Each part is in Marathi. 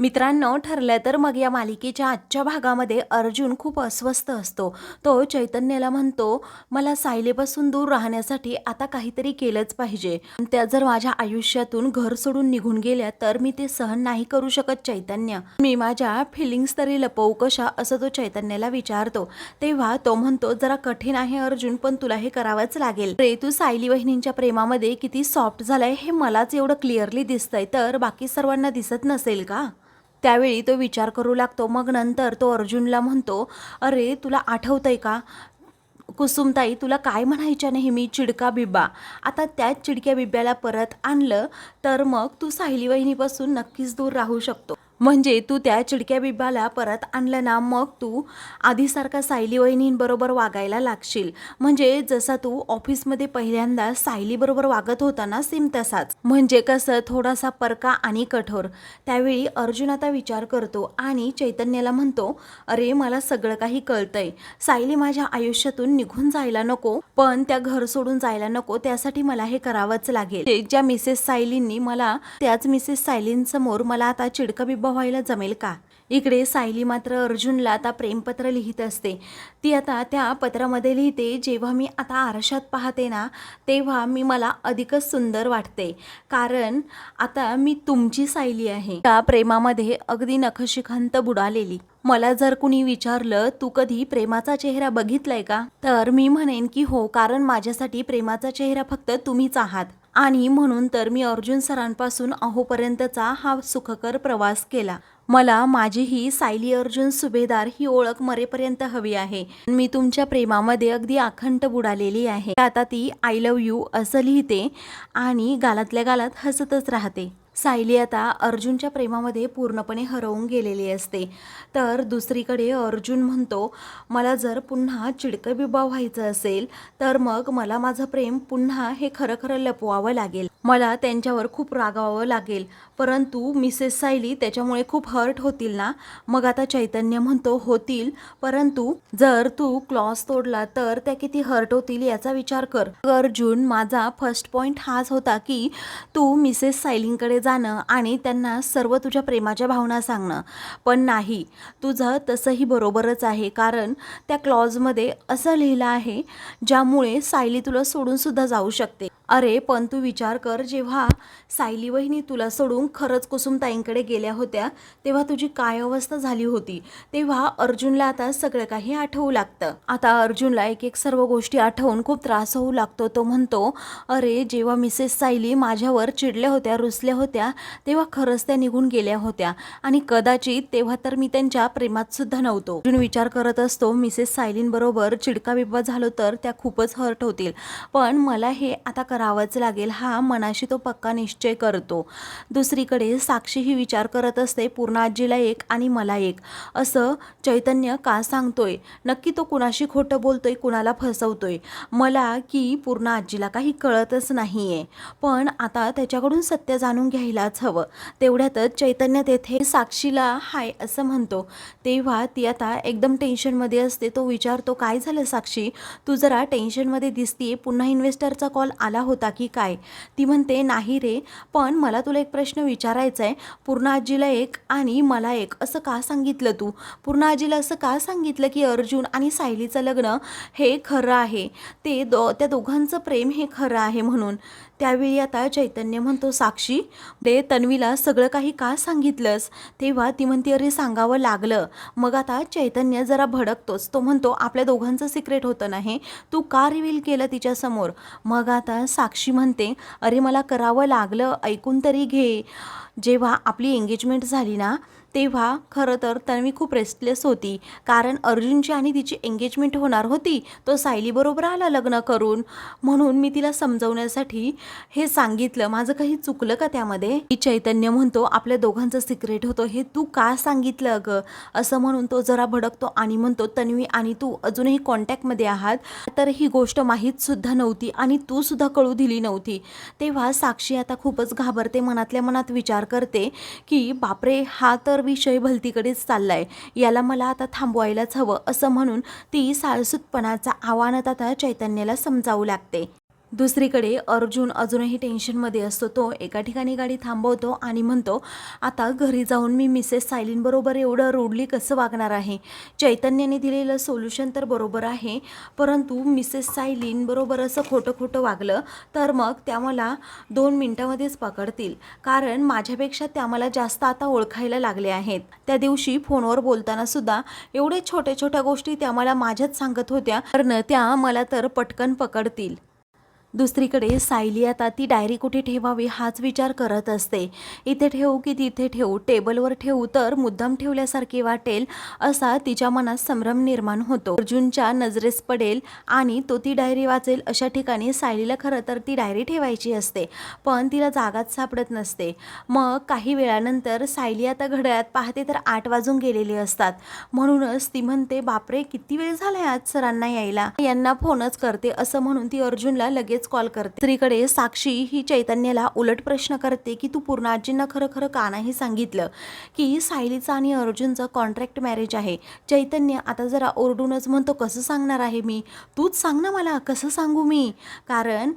मित्रांनो ठरलं तर मग या मालिकेच्या आजच्या भागामध्ये अर्जुन खूप अस्वस्थ असतो. तो चैतन्याला म्हणतो मला सायलेपासून दूर राहण्यासाठी आता काहीतरी केलंच पाहिजे. त्या जर माझ्या आयुष्यातून घर सोडून निघून गेल्या तर मी ते सहन नाही करू शकत चैतन्य. मी माझ्या फिलिंग्स तरी लपवू कशा? असं तो चैतन्याला विचारतो. तेव्हा तो म्हणतो जरा कठीण आहे अर्जुन पण तुला हे करावंच लागेल. रे तू सायली वहिनींच्या प्रेमामध्ये किती सॉफ्ट झालाय हे मलाच एवढं क्लिअरली दिसतंय तर बाकी सर्वांना दिसत नसेल का? त्यावेळी तो विचार करू लागतो. मग नंतर तो अर्जुनला म्हणतो अरे तुला आठवतंय का? कुसुमताई तुला काय म्हणायच्या नेहमी? चिडका बिब्बा. आता त्याच चिडक्या बिब्याला परत आणलं तर मग तू सायली वहिनीपासून नक्कीच दूर राहू शकतो. म्हणजे तू त्या चिडक्या बिब्बाला परत आणलं ना मग तू आधीसारखा सायली वहिनींबरोबर वागायला लागशील. म्हणजे जसा तू ऑफिसमध्ये पहिल्यांदा सायलीबरोबर वागत होता ना सेम तसाच. म्हणजे कसं थोडासा परका आणि कठोर. त्यावेळी अर्जुन आता विचार करतो आणि चैतन्याला म्हणतो अरे मला सगळं काही कळतंय. सायली माझ्या आयुष्यातून निघून जायला नको पण त्या घर सोडून जायला नको त्यासाठी मला हे करावंच लागेल. ज्या मिसेस सायलींनी मला त्याच मिसेस सायलींसमोर मला आता चिडका बिब्बा व्हायला जमेल का? इकडे सायली मात्र अर्जुनला आता प्रेमपत्र लिहित असते. ती आता त्या पत्रामध्ये लिहिते जेव्हा मी आता आरशात पाहते ना तेव्हा मी मला अधिकच सुंदर वाटते. कारण आता मी तुमची सायली आहे. त्या प्रेमामध्ये अगदी नखशिखांत बुडालेली. मला जर कुणी विचारलं तू कधी प्रेमाचा चेहरा बघितलाय का? तर मी म्हणेन की हो कारण माझ्यासाठी प्रेमाचा चेहरा फक्त तुम्हीच आहात. आणि म्हणून तर मी अर्जुन सरांपासून अहोपर्यंतचा हा सुखकर प्रवास केला. मला माझी ही सायली अर्जुन सुभेदार ही ओळख मरेपर्यंत हवी आहे. मी तुमच्या प्रेमामध्ये अगदी अखंड बुडालेली आहे. आता ती आय लव्ह यू असं लिहिते आणि गालातल्या गालात हसतच राहते. सायली आता अर्जुनच्या प्रेमामध्ये पूर्णपणे हरवून गेलेली असते. तर दुसरीकडे अर्जुन म्हणतो मला जर पुन्हा चिडकं बिबा व्हायचं असेल तर मग मला माझं प्रेम पुन्हा हे खरं खरं लपवावं लागेल. मला त्यांच्यावर खूप रागावं लागेल. परंतु मिसेस सायली त्याच्यामुळे खूप हर्ट होतील ना? मग आता चैतन्य म्हणतो होतील. परंतु जर तू क्लॉस तोडला तर त्या किती हर्ट होतील याचा विचार कर. अर्जुन माझा फर्स्ट पॉईंट हाच होता की तू मिसेस सायलींकडे जाणं आणि त्यांना सर्व तुझ्या प्रेमाच्या भावना सांगणं. पण नाही तुझं तसंही बरोबरच आहे. कारण त्या क्लॉजमध्ये असं लिहिलं आहे ज्यामुळे सायली तुला सोडूनसुद्धा जाऊ शकते. अरे पण तू विचार कर जेव्हा सायली वहिनी तुला सोडून खरंच कुसुमताईंकडे गेल्या होत्या तेव्हा तुझी काय अवस्था झाली होती? तेव्हा अर्जुनला आता सगळं काही आठवू लागतं. आता अर्जुनला एक एक सर्व गोष्टी आठवून खूप त्रास होऊ लागतो तो म्हणतो अरे जेव्हा मिसेस सायली माझ्यावर चिडल्या होत्या रुसल्या होत्या तेव्हा खरंच त्या निघून गेल्या होत्या. आणि कदाचित तेव्हा तर मी त्यांच्या प्रेमात सुद्धा नव्हतो. अर्जुन विचार करत असतो मिसेस सायलींबरोबर चिडका बिब्बा झालो तर त्या खूपच हर्ट होतील. पण मला हे आता करावंच लागेल हा मनाशी तो पक्का निश्चय करतो. दुसरीकडे साक्षी ही विचार करत असते पूर्ण आजीला एक आणि मला एक. असं चैतन्य का सांगतोय? नक्की तो कुणाशी खोटं बोलतोय कुणाला फसवतोय? मला की पूर्ण आजीला काही कळतच नाहीये. पण आता त्याच्याकडून सत्य जाणून घ्यायलाच हवं. तेवढ्यातच चैतन्य तेथे साक्षीला हाय असं म्हणतो. तेव्हा ती आता एकदम टेन्शनमध्ये असते. तो विचारतो काय झालं साक्षी? तू जरा टेन्शनमध्ये दिसतीये. पुन्हा इन्व्हेस्टरचा कॉल आला होता की काय? ती म्हणते नाही रे पण मला तुला एक प्रश्न विचारायचा आहे पूर्ण आजीला एक आणि मला एक. असं का सांगितलं तू? पूर्ण आजीला असं का सांगितलं की अर्जुन आणि सायलीचं लग्न हे खरं आहे? ते दो त्या दोघांचं प्रेम हे खरं आहे म्हणून. त्यावेळी आता चैतन्य म्हणतो साक्षी ते तन्वीला सगळं काही का सांगितलंस? तेव्हा ती म्हणते अरे सांगावं लागलं. मग आता चैतन्य जरा भडकतोच. तो म्हणतो आपल्या दोघांचं सिक्रेट होतं नाही तू का रिव्हील केलं तिच्यासमोर मग आता साक्षी म्हणते अरे मला करावं लागलं. ऐकून तरी घे. जेव्हा आपली एंगेजमेंट झाली ना तेव्हा खरं तर तन्वी खूप रेस्टलेस होती. कारण अर्जुनची आणि तिची एंगेजमेंट होणार होती तो सायलीबरोबर आला लग्न करून. म्हणून मी तिला समजवण्यासाठी हे सांगितलं. माझं काही चुकलं का त्यामध्ये? मी चैतन्य म्हणतो आपल्या दोघांचं सिक्रेट होतं. हे तू का सांगितलं अगं? असं म्हणून तो जरा भडकतो आणि म्हणतो तन्वी आणि तू अजूनही कॉन्टॅक्टमध्ये आहात. तर ही गोष्ट माहीत सुद्धा नव्हती आणि तू सुद्धा कळू दिली नव्हती. तेव्हा साक्षी आता खूपच घाबरते मनातल्या मनात विचार करते की बापरे हा तर विषय भलतीकडेच चाललाय. याला मला आता थांबवायलाच हवं असं म्हणून ती साळसूतपणाचा आव्हानात आता चैतन्याला समजावू लागते. दुसरीकडे अर्जुन अजूनही टेन्शनमध्ये असतो. तो एका ठिकाणी गाडी थांबवतो आणि म्हणतो आता घरी जाऊन मी मिसेस सायलीनबरोबर एवढं रोडली कसं वागणार आहे? चैतन्याने दिलेलं सोल्युशन तर बरोबर आहे परंतु मिसेस सायलीनबरोबर असं खोटं खोटं वागलं तर मग त्या मला दोन मिनटामध्येच पकडतील. कारण माझ्यापेक्षा त्या मला जास्त आता ओळखायला लागले आहेत. त्या दिवशी फोनवर बोलताना सुद्धा एवढे छोट्या छोट्या गोष्टी त्या मला माझ्याच सांगत होत्या. कारण त्या मला तर पटकन पकडतील. दुसरीकडे सायली आता ती डायरी कुठे ठेवावी हाच विचार करत असते. इथे ठेवू की तिथे ठेवू टेबलवर ठेवू तर मुद्दाम ठेवल्यासारखे वाटेल असा तिच्या मनात संभ्रम निर्माण होतो. अर्जुनच्या नजरेस पडेल आणि तो ती डायरी वाचेल अशा ठिकाणी सायलीला खरं तर ती डायरी ठेवायची असते पण तिला जागाच सापडत नसते. मग काही वेळानंतर सायली आता घड्याळात पाहते तर आठ वाजून गेलेले असतात. म्हणूनच ती म्हणते बापरे किती वेळ झालाय आज सरांना यायला? यांना फोनच करते असं म्हणून ती अर्जुनला लगेच कॉल करते. स्त्रीकडे साक्षी ही चैतन्याला उलट प्रश्न करते की तू पूर्ण आजींना खरं खरं का नाही सांगितलं की सायलीचं आणि अर्जुनचं कॉन्ट्रॅक्ट मॅरेज आहे? चैतन्य आता जरा ओरडूनच म्हणतो कसं सांगणार आहे मी? तूच सांग ना मला कसं सांगू मी? कारण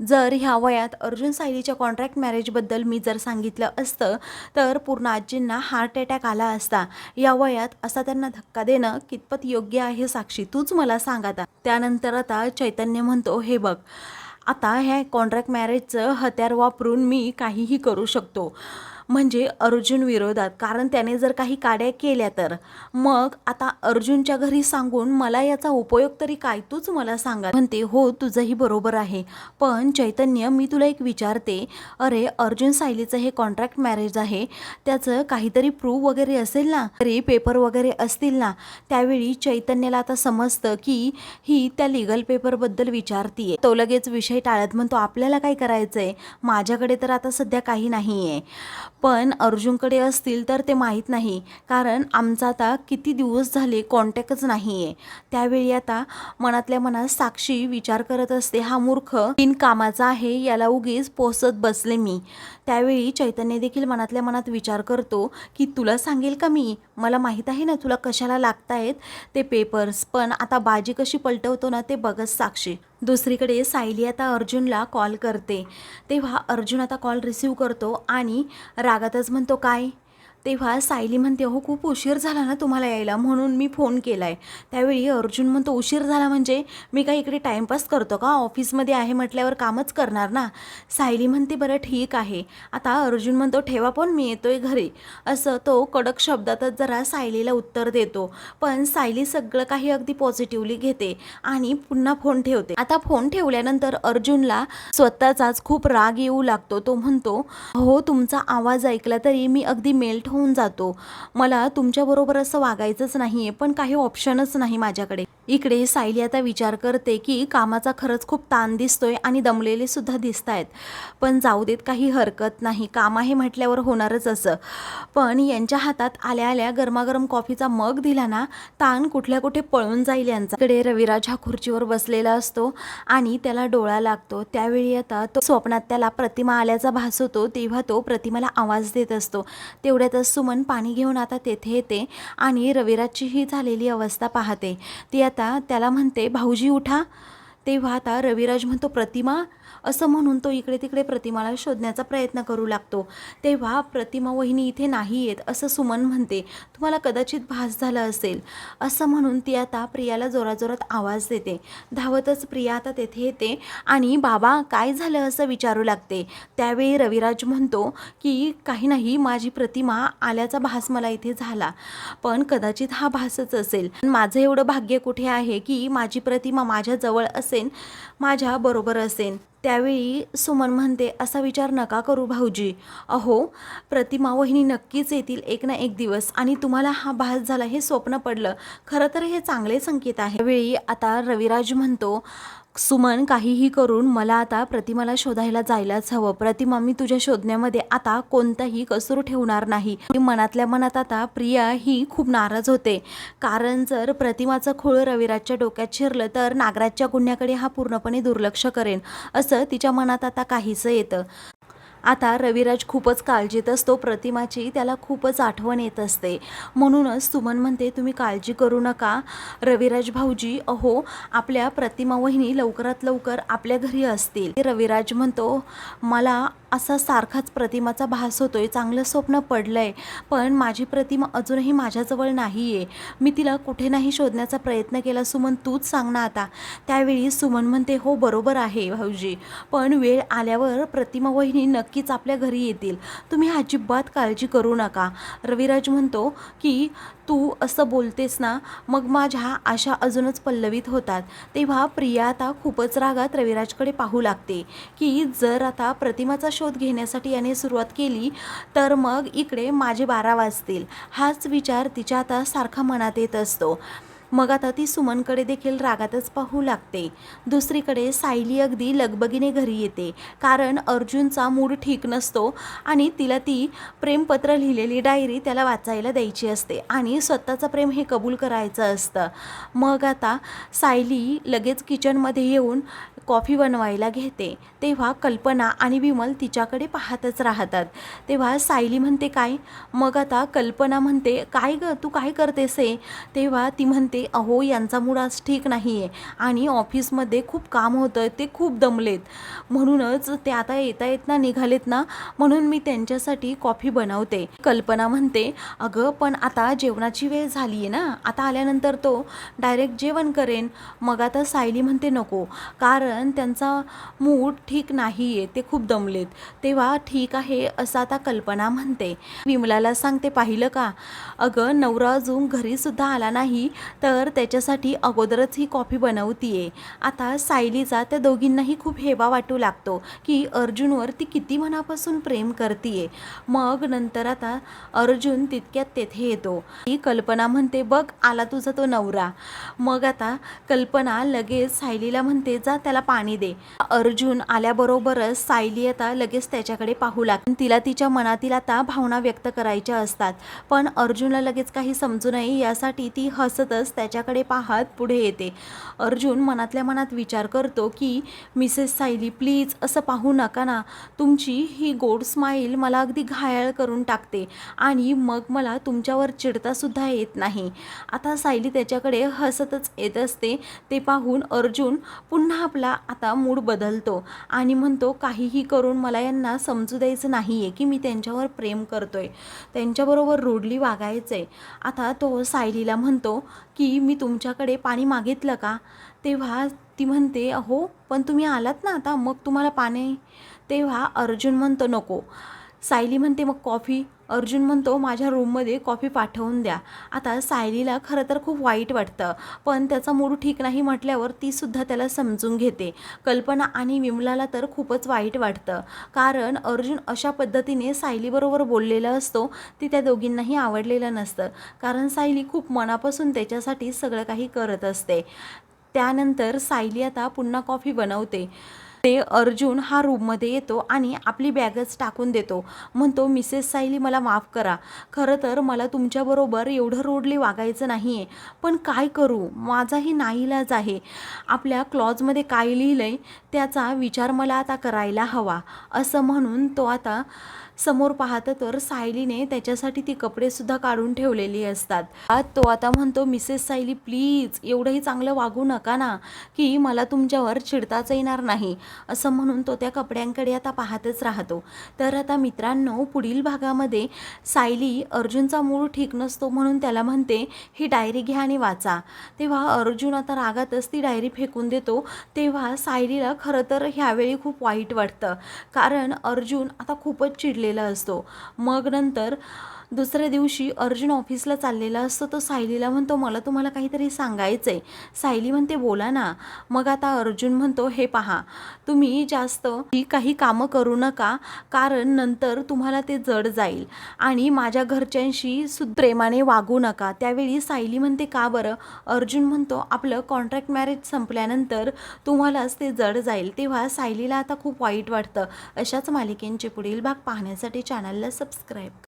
जर ह्या वयात अर्जुन सायलीच्या कॉन्ट्रॅक्ट मॅरेजबद्दल मी जर सांगितलं असतं तर पूर्ण आजींना हार्ट अटॅक आला असता. या वयात असा त्यांना धक्का देणं कितपत योग्य आहे साक्षी तूच मला सांग आता. त्यानंतर आता चैतन्य म्हणतो हे बघ आता ह्या कॉन्ट्रॅक्ट मॅरेजचं हत्यार वापरून मी काहीही करू शकतो. म्हणजे अर्जुन विरोधात. कारण त्याने जर काही काड्या केल्या तर. मग आता अर्जुनच्या घरी सांगून मला याचा उपयोग तरी काय? तूच मला सांगा. म्हणते हो तुझंही बरोबर आहे. पण चैतन्य मी तुला एक विचारते. अरे अर्जुन सायलीचं हे कॉन्ट्रॅक्ट मॅरेज आहे. त्याचं काहीतरी प्रूफ वगैरे असेल ना? तरी पेपर वगैरे असतील ना? त्यावेळी चैतन्याला आता समजतं की ही त्या लिगल पेपरबद्दल विचारतीये. तो लगेच विषय टाळत म्हणतो आपल्याला काय करायचंय? माझ्याकडे तर आता सध्या काही नाही आहे पण अर्जुनकडे असतील तर ते माहीत नाही. कारण आमचा आता किती दिवस झाले कॉन्टॅक्टच नाही आहे त्यावेळी आता मनातल्या मनात साक्षी विचार करत असते हा मूर्ख तीन कामाचा आहे याला उगीच पोसत बसले मी. त्यावेळी चैतन्य देखील मनातल्या मनात विचार करतो की तुला सांगेल का मी? मला माहीत आहे ना तुला कशाला लागतायत ते पेपर्स पण आता बाजी कशी पलटवतो ना ते बघत साक्षी. दुसरीकडे सायली आता अर्जुनला कॉल करते. तेव्हा अर्जुन आता कॉल रिसीव करतो आणि रागातच म्हणतो काय? तेव्हा सायली म्हणते हो खूप उशीर झाला ना तुम्हाला यायला म्हणून मी फोन केला आहे त्यावेळी अर्जुन म्हणतो उशीर झाला म्हणजे मी काही इकडे टाईमपास करतो का? ऑफिसमध्ये आहे म्हटल्यावर कामच करणार ना. सायली म्हणते बरं ठीक आहे. आता अर्जुन म्हणतो ठेवा पण मी येतोय घरी. असं तो कडक शब्दातच जरा सायलीला उत्तर देतो. पण सायली सगळं काही अगदी पॉझिटिव्हली घेते आणि पुन्हा फोन ठेवते. आता फोन ठेवल्यानंतर अर्जुनला स्वतःचाच खूप राग येऊ लागतो. तो म्हणतो हो तुमचा आवाज ऐकला तरी मी अगदी मेल्ट होऊन होऊन जातो. मला तुमच्याबरोबर असं वागायचंच नाही आहे पण काही ऑप्शनच नाही माझ्याकडे. इकडे सायली आता विचार करते की कामाचा खरंच खूप ताण दिसतोय आणि दमलेले सुद्धा दिसत आहेत पण जाऊ देत काही हरकत नाही. काम आहे म्हटल्यावर होणारच असं. पण यांच्या हातात आल्या आल्या गरमागरम कॉफीचा मग दिला ना ताण कुठल्या कुठे पळून जाईल यांचा. इकडे रविराज हा खुर्चीवर बसलेला असतो आणि त्याला डोळा लागतो. त्यावेळी आता तो स्वप्नात त्याला प्रतिमा आल्याचा भास होतो. तेव्हा तो प्रतिमाला आवाज देत असतो. तेवढ्यातच सुमन पाणी घेऊन आता तेथे येते आणि रविराजची ही झालेली अवस्था पाहते. ती आता त्याला म्हणते भाऊजी उठा. तेव्हा आता रविराज म्हणतो प्रतिमा असं म्हणून तो इकडे तिकडे प्रतिमाला शोधण्याचा प्रयत्न करू लागतो. तेव्हा प्रतिमा वहिनी इथे नाही येत असं सुमन म्हणते. तुम्हाला कदाचित भास झाला असेल असं म्हणून ती आता प्रियाला जोराजोरात आवाज देते. धावतच प्रिया आता तेथे येते आणि बाबा काय झालं? असं विचारू लागते. त्यावेळी रविराज म्हणतो की काही नाही माझी प्रतिमा आल्याचा भास मला इथे झाला. पण कदाचित हा भासच असेल. माझं एवढं भाग्य कुठे आहे की माझी प्रतिमा माझ्याजवळ असेल माझ्या बरोबर असेन. त्यावेळी सुमन म्हणते असा विचार नका करू भाऊजी. अहो प्रतिमा वहिनी नक्कीच येतील एक ना एक दिवस आणि तुम्हाला हा भास झाला हे स्वप्न पडलं. खरं तर हे चांगले संकेत आहे. त्यावेळी आता रविराज म्हणतो सुमन काहीही करून मला आता प्रतिमाला शोधायला जायलाच हवं. प्रतिमा मी तुझ्या शोधण्यामध्ये आता कोणताही कसूर ठेवणार नाही. मनातल्या मनात आता प्रिया ही खूप नाराज होते. कारण जर प्रतिमाचं खूळ रविराजच्या डोक्यात शिरलं तर नागराजच्या गुन्ह्याकडे हा पूर्णपणे दुर्लक्ष करेन. असं तिच्या मनात आता काहीसं येतं. आता रविराज खूपच काळजीत असतो प्रतिमाची त्याला खूपच आठवण येत असते. म्हणूनच सुमन म्हणते तुम्ही काळजी करू नका. रविराज भाऊजी अहो आपल्या प्रतिमा वहिनी लवकरात लवकर आपल्या घरी असतील. रविराज म्हणतो मला असा सारखाच प्रतिमाचा भास होतोय. चांगलं स्वप्न पडलंय पण माझी प्रतिमा अजूनही माझ्याजवळ नाही आहे मी तिला कुठे नाही शोधण्याचा प्रयत्न केला. सुमन तूच सांग ना आता. त्यावेळी सुमन म्हणते हो बरोबर आहे भाऊजी. पण वेळ आल्यावर प्रतिमा वहिनी नक्कीच आपल्या घरी येतील. तुम्ही अजिबात काळजी करू नका. रविराज म्हणतो की तू असं बोलतेस ना मग माझ्या आशा अजूनच पल्लवित होतात. तेव्हा प्रिया आता खूपच रागात रविराजकडे पाहू लागते की जर आता प्रतिमाचा शोध घेण्यासाठी याने सुरुवात केली तर मग इकडे माझे बारा वाजतील. हाच विचार तिच्या आता सारखा मनात येत असतो. मग आता ती सुमनकडे देखील रागातच पाहू लागते. दुसरीकडे सायली अगदी लगबगीने घरी येते. कारण अर्जुनचा मूड ठीक नसतो आणि तिला ती प्रेमपत्र लिहिलेली डायरी त्याला वाचायला द्यायची असते आणि स्वतःचं प्रेम हे कबूल करायचं असतं. मग आता सायली लगेच किचनमध्ये येऊन कॉफी बनवायला घेते. तेव्हा कल्पना आणि विमल तिच्याकडे पाहतच राहतात. तेव्हा सायली म्हणते काय? मग आता कल्पना म्हणते काय ग? तू काय करतेस हे? तेव्हा ती म्हणते अहो यांचा मूड आज ठीक नाही आहे आणि ऑफिसमध्ये खूप काम होतं ते खूप दमलेत. म्हणूनच ते आता येता येत ना निघालेत ना म्हणून मी त्यांच्यासाठी कॉफी बनवते. कल्पना म्हणते अगं पण आता जेवणाची वेळ झाली आहे ना आता आल्यानंतर तो डायरेक्ट जेवण करेन. मग आता सायली म्हणते नको कारण त्यांचा मूड ठीक नाही आहे ते खूप दमलेत. तेव्हा ठीक आहे असं आता कल्पना म्हणते. विमलाला सांगते पाहिलं का? अगं नवरा अजून घरीसुद्धा आला नाही तर तर त्याच्यासाठी अगोदरच ही कॉफी बनवतीये. आता सायलीचा त्या दोघींनाही खूप हेवा वाटू लागतो की अर्जुनवर ती किती मनापासून प्रेम करतीये. मग नंतर आता अर्जुन तितक्यात तेथे येतो. ही कल्पना म्हणते बघ आला तुझा तो नवरा. मग आता कल्पना लगेच सायलीला म्हणते जा त्याला पाणी दे. अर्जुन आल्याबरोबरच सायली आता लगेच त्याच्याकडे पाहू लागते तिला तिच्या मनातील आता भावना व्यक्त करायच्या असतात. पण अर्जुनला लगेच काही समजू नये यासाठी ती हसतच त्याच्याकडे पाहत पुढे येते. अर्जुन मनातल्या मनात विचार करतो की मिसेस सायली प्लीज असं पाहू नका ना. तुमची ही गोड स्माईल मला अगदी घायाळ करून टाकते आणि मग मला तुमच्यावर चिडतासुद्धा येत नाही. आता सायली त्याच्याकडे हसतच येत असते. ते पाहून अर्जुन पुन्हा आपला आता मूड बदलतो आणि म्हणतो काहीही करून मला यांना समजू द्यायचं नाही आहे की मी त्यांच्यावर प्रेम करतोय. त्यांच्याबरोबर रूडली वागायचं आहे आता तो सायलीला म्हणतो की मी तुमच्याकडे पाणी मागितलं का? तेव्हा ती म्हणते अहो पण तुम्ही आलात ना आता मग तुम्हाला पाणी. तेव्हा अर्जुन म्हणतो नको. सायली म्हणते मग कॉफी. अर्जुन म्हणतो माझ्या रूममध्ये कॉफी पाठवून द्या. आता सायलीला खरं तर खूप वाईट वाटतं पण त्याचा मूड ठीक नाही म्हटल्यावर तीसुद्धा त्याला समजून घेते. कल्पना आणि विमलाला तर खूपच वाईट वाटतं कारण अर्जुन अशा पद्धतीने सायलीबरोबर बोललेला असतो ती त्या दोघींनाही आवडलेलं नसतं कारण सायली खूप मनापासून त्याच्यासाठी सगळं काही करत असते. त्यानंतर सायली आता पुन्हा कॉफी बनवते. ते अर्जुन हा रूममध्ये येतो आणि आपली बॅगच टाकून देतो. म्हणतो मिसेस सायली मला माफ करा. खरं तर मला तुमच्याबरोबर एवढं रोडली वागायचं नाही आहे पण काय करू? माझाही नाईलाज आहे. आपल्या क्लॉजमध्ये काय लिहिलं आहे त्याचा विचार मला आता करायला हवा. असं म्हणून तो आता समोर पाहतं तर सायलीने त्याच्यासाठी ती कपडेसुद्धा काढून ठेवलेली असतात. तो आता म्हणतो मिसेस सायली प्लीज एवढंही चांगलं वागू नका ना की मला तुमच्यावर चिडताच येणार नाही. असं म्हणून तो त्या कपड्यांकडे आता पाहतच राहतो. तर आता मित्रांनो पुढील भागामध्ये सायली अर्जुनचा मूळ ठीक नसतो म्हणून त्याला म्हणते ही डायरी घ्या आणि वाचा. तेव्हा अर्जुन आता रागातच ती डायरी फेकून देतो. तेव्हा सायलीला खरं तर ह्यावेळी खूप वाईट वाटतं. कारण अर्जुन आता खूपच चिडले चिडलेला असतो. मग नंतर दुसऱ्या दिवशी अर्जुन ऑफिसला चाललेला असतो तो सायलीला म्हणतो मला तुम्हाला काहीतरी सांगायचं आहे सायली म्हणते बोला ना. मग आता अर्जुन म्हणतो हे पहा तुम्ही जास्त काही कामं करू नका कारण नंतर तुम्हाला ते जड जाईल आणि माझ्या घरच्यांशी सुद्धा प्रेमाने वागू नका. त्यावेळी सायली म्हणते का बरं? अर्जुन म्हणतो आपलं कॉन्ट्रॅक्ट मॅरेज संपल्यानंतर तुम्हालाच ते जड जाईल. तेव्हा सायलीला आता खूप वाईट वाटतं. अशाच मालिकेंचे पुढील भाग पाहण्यासाठी चॅनलला सबस्क्राईब